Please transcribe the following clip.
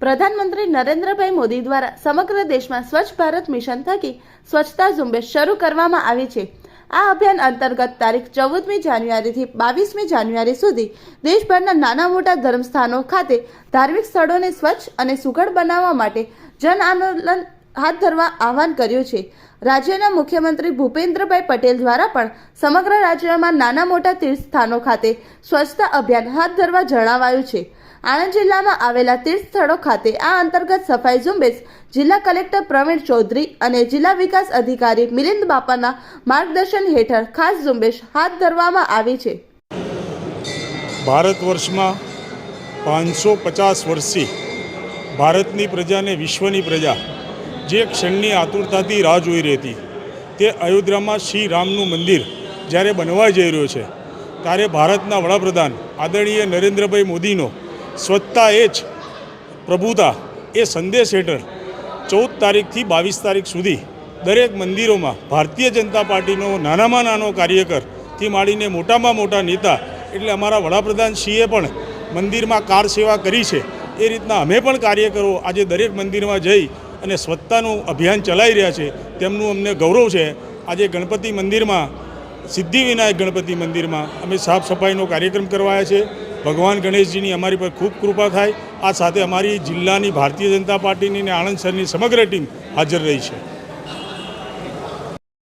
પ્રધાનમંત્રી નરેન્દ્રભાઈ મોદી દ્વારા સમગ્ર દેશમાં સ્વચ્છ ભારત મિશન થકી સ્વચ્છતા ઝુંબેશ શરૂ કરવામાં આવી છે. આ અભિયાન અંતર્ગત તારીખ ચૌદમી જાન્યુઆરીથી બાવીસમી જાન્યુઆરી સુધી દેશભરના નાના મોટા ધર્મસ્થાનો ખાતે ધાર્મિક સ્થળોને સ્વચ્છ અને સુઘડ બનાવવા માટે જન આંદોલન હાથ ધરવા આહવાન કર્યું છે. રાજ્યના મુખ્યમંત્રી ભૂપેન્દ્રભાઈ પટેલ દ્વારા પણ સમગ્ર રાજ્યમાં નાના મોટા તીર્થસ્થાનો ખાતે સ્વચ્છતા અભિયાન હાથ ધરવા જણાવાયું છે. આણંદ જિલ્લામાં આવેલા તીર્થ સ્થળો ખાતે આ અંતર્ગત સફાઈ ઝુંબેશ જિલ્લા કલેક્ટર પ્રવીણ ચૌધરી અને જિલ્લા વિકાસ અધિકારી મિલિંદ બાપાના માર્ગદર્શન હેઠળ ખાસ ઝુંબેશ હાથ ધરવામાં આવી છે. ભારત વર્ષમાં પાંચસો પચાસ વર્ષથી ભારતની પ્રજાને વિશ્વની પ્રજા જે ક્ષણની આતુરતાથી રાહ જોઈ રહી હતી તે અયોધ્યામાં શ્રી રામનું મંદિર જ્યારે બનવા જઈ રહ્યો છે, ત્યારે ભારતના વડાપ્રધાન આદરણીય નરેન્દ્રભાઈ મોદીનો સ્વચ્છતા એ જ પ્રભુતા એ સંદેશ હેઠળ ચૌદ તારીખથી બાવીસ તારીખ સુધી દરેક મંદિરોમાં ભારતીય જનતા પાર્ટીનો નાનામાં નાનો કાર્યકરથી માંડીને મોટામાં મોટા નેતા એટલે અમારા વડાપ્રધાન શ્રીએ પણ મંદિરમાં કાર સેવા કરી છે. એ રીતના અમે પણ કાર્યકરો આજે દરેક મંદિરમાં જઈ અને સ્વચ્છતાનું અભિયાન ચલાવી રહ્યા છે, તેમનું અમને ગૌરવ છે. આજે ગણપતિ મંદિરમાં, સિદ્ધિવિનાયક ગણપતિ મંદિરમાં અમે સાફ સફાઈનો કાર્યક્રમ કરવાયા છે. ભગવાન ગણેશજીની અમારી પર ખૂબ કૃપા થાય. આ સાથે અમારી જિલ્લાની ભારતીય જનતા પાર્ટીની અને આણંદ શહેરની સમગ્ર ટીમ હાજર રહી છે.